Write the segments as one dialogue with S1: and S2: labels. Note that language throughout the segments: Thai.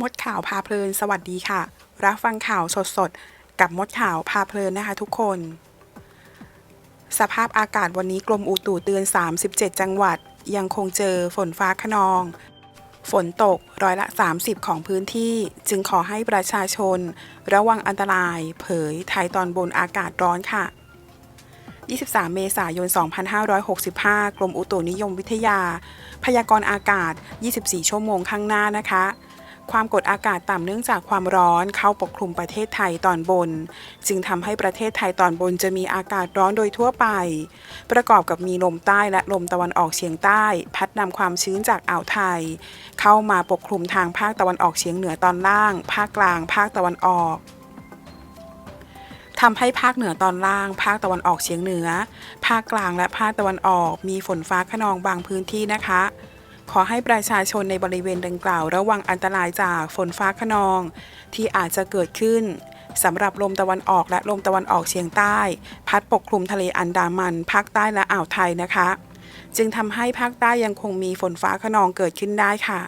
S1: มดข่าวพาเพลิน สวัสดีค่ะ รับฟังข่าวสดๆ กับมดข่าวพาเพลินนะคะทุกคน สภาพอากาศวันนี้กรมอุตุเตือน 37 จังหวัด ยังคงเจอฝนฟ้าขนอง ฝนตกร้อยละ 30 ของพื้นที่ จึงขอให้ประชาชน ระวังอันตราย เผยไทยตอนบนอากาศร้อนค่ะ 23 เมษายน 2565 กรมอุตุนิยมวิทยา พยากรณ์อากาศ 24 ชั่วโมงข้างหน้านะคะ ความกดอากาศต่ำเนื่องจากความร้อนเข้าปกคลุมประเทศไทยตอนบน จึงทำให้ประเทศไทยตอนบนจะมีอากาศร้อนโดยทั่วไป ประกอบกับมีลมใต้และลมตะวันออกเฉียงใต้ พัดนำความชื้นจากอ่าวไทย เข้ามาปกคลุมทางภาคตะวันออกเฉียงเหนือตอนล่าง ภาคกลาง ภาคตะวันออกทำให้ภาคเหนือตอนล่าง ภาคตะวันออกเฉียงเหนือ ภาคกลางและภาคตะวันออก มีฝนฟ้าขนองบางพื้นที่นะคะ ขอให้ประชาชนในบริเวณดังกล่าว ระวังอันตรายจากฝนฟ้าขนอง ที่อาจจะเกิดขึ้นสำหรับลมตะวันออกและลมตะวันออกเฉียงใต้ พัดปกคลุมทะเลอันดามัน ภาคใต้และอ่าวไทยนะคะ จึงทำให้ภาคใต้ยังคงมีฝนฟ้าขนองเกิดขึ้นได้ค่ะ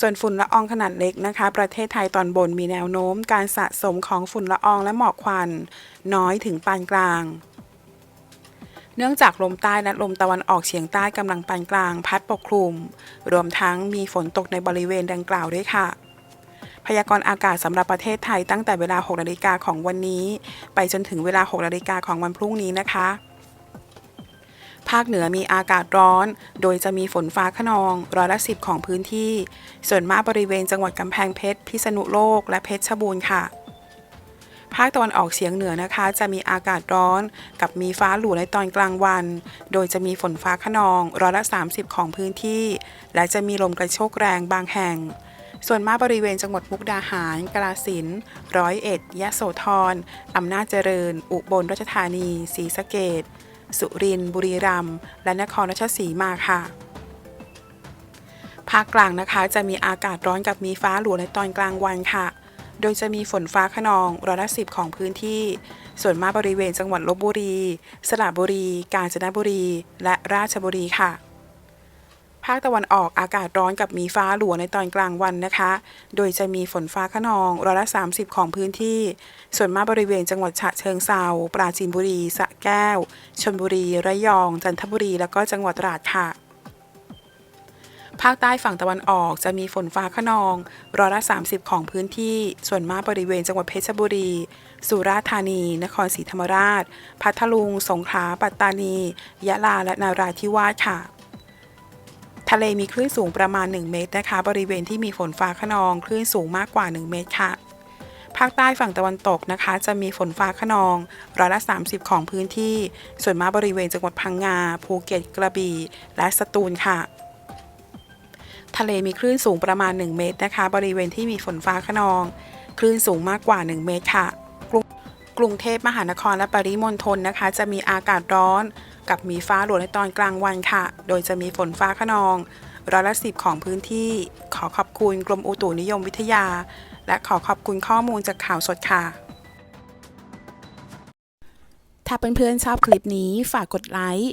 S1: ส่วนฝุ่นละอองขนาดเล็กนะคะ ประเทศไทยตอนบนมีแนวโน้ม การสะสมของฝุ่นละอองและหมอกควัน น้อยถึงปานกลาง เนื่องจากลมใต้และลมตะวันออกเฉียงใต้กำลังปานกลาง พัดปกคลุม รวมทั้งมีฝนตกในบริเวณดังกล่าวด้วยค่ะ พยากรณ์อากาศสำหรับประเทศไทยตั้งแต่เวลา 6 นาฬิกาของวันนี้ ไปจนถึงเวลา 6 นาฬิกาของวันพรุ่งนี้นะคะ ภาคเหนือมีอากาศร้อน โดยจะมีฝนฟ้าขนองร้อยละสิบของพื้นที่ ส่วนมากบริเวณจังหวัดกำแพงเพชร พิษณุโลก และเพชรบูรณ์ค่ะ ภาคตะวันออกเฉียงเหนือนะคะ จะมีอากาศร้อนกับมีฟ้าหลู่ในตอนกลางวัน โดยจะมีฝนฟ้าขนองร้อยละ 30 ของพื้นที่ และจะมีลมกระโชกแรงบางแห่ง ส่วนมากบริเวณจังหวัดมุกดาหาร กาฬสินธุ์ร้อยเอ็ด ยะโสธรอำนาจเจริญ อุบลราชธานีศรีสะเกษสุรินทร์บุรีรัมย์และนครราชสีมาค่ะภาคกลางนะคะจะมีอากาศร้อนกับมีฟ้าหลวในตอนกลางวันค่ะ โดยจะมีฝนฟ้าขนองร้อยละสิบของพื้นที่ ส่วนมากบริเวณจังหวัดลบบุรี สระบุรี กาญจนบุรี และราชบุรีค่ะ ภาคตะวันออกอากาศร้อนกับมีฟ้าหลัวในตอนกลางวันนะคะ โดยจะมีฝนฟ้าขนองร้อยละ30 ของพื้นที่ ส่วนมากบริเวณจังหวัดฉะเชิงเซาปราจีนบุรีสระแก้ว ชลบุรี ระยอง จันทบุรี แล้วก็จังหวัดตราดค่ะ ภาคใต้ฝั่งตะวันออกจะมีฝนฟ้าขนองร้อยละ 30 ของพื้นที่ ส่วนมากบริเวณจังหวัดเพชรบุรี สุราษฎร์ธานี นครศรีธรรมราช พัทลุง สงขลา ปัตตานี ยะลา และนาราธิวาสค่ะ ทะเลมีคลื่นสูงประมาณ 1 เมตรนะคะ บริเวณที่มีฝนฟ้าขนองคลื่นสูงมากกว่า 1 เมตรค่ะ ภาคใต้ฝั่งตะวันตกนะคะ จะมีฝนฟ้าขนองร้อยละ 30 ของพื้นที่ ส่วนมากบริเวณจังหวัดพังงา ภูเก็ต กระบี่ และสตูลค่ะ ทะเลมีคลื่นสูงประมาณ 1 เมตรนะคะ บริเวณที่มีฝนฟ้าขนอง คลื่นสูงมากกว่า 1 เมตรค่ะกรุงกรุงเทพมหานครและปริมณฑลนะคะ จะมีอากาศร้อน กับมีฟ้าหลวในตอนกลางวันค่ะ โดยจะมีฝนฟ้าขนองร้อยละสิบของพื้นที่ ขอขอบคุณกรมอุตุนิยมวิทยา และขอขอบคุณข้อมูลจากข่าวสดค่ะ ถ้าเพื่อนๆชอบคลิปนี้ฝากกดไลค์